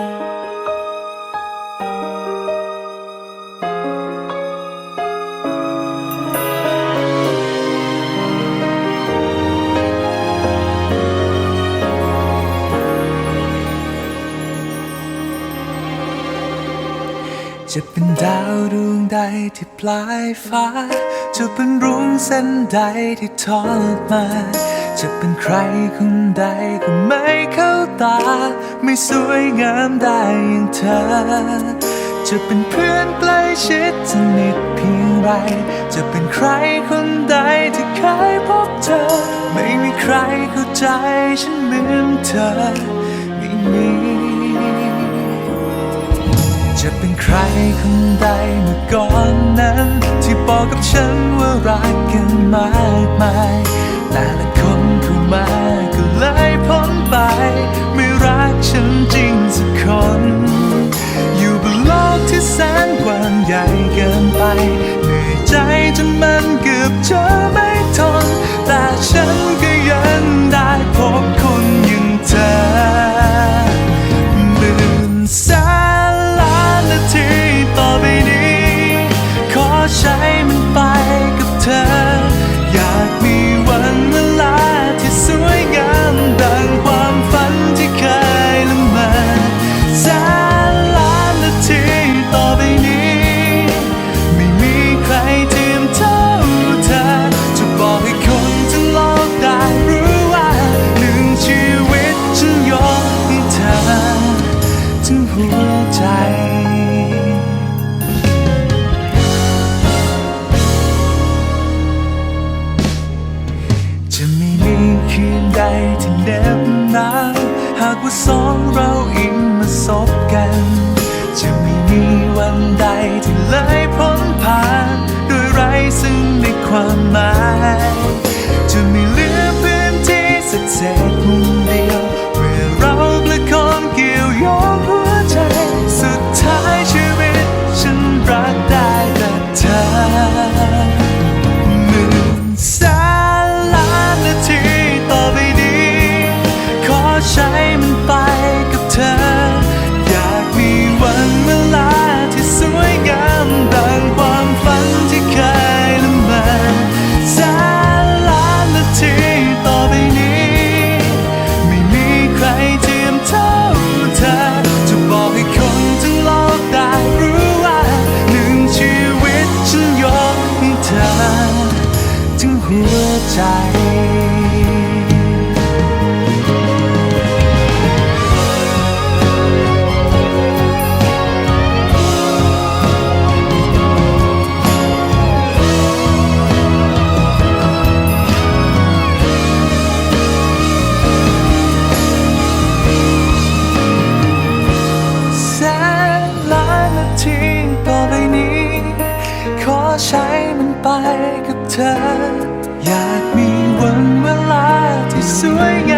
จะเป็นดาวดวงใดที่ปลายฟ้าจะเป็นรุ้งเส้นใดที่ทอดมา จะเป็นใครคนใดก็ไม่เข้าตา ไม่สวยงามได้อย่างเธอ จะเป็นเพื่อนใกล้ชิดสนิทเพียงไร จะเป็นใครคนใดที่เคยพบเจอไม่มีใครเข้าใจฉันเหมือนเธอไม่มีจะเป็นใครคนใด กฉันว่ารักกันมากมายแต่ละคนเข้ามาก็เลยพ้นไป ไม่รักฉันจริงสักคน อยู่บนโลกที่แสนกว้างใหญ่เกินไปเหนื่อยใจจนมันเกือบจะไม่ทน แต่ฉันก็ยังได้พบ ที่เหน็บหนาวหากว่าสองเราอิงมา ธอ อยากมีวันเวลาที่สวยงาม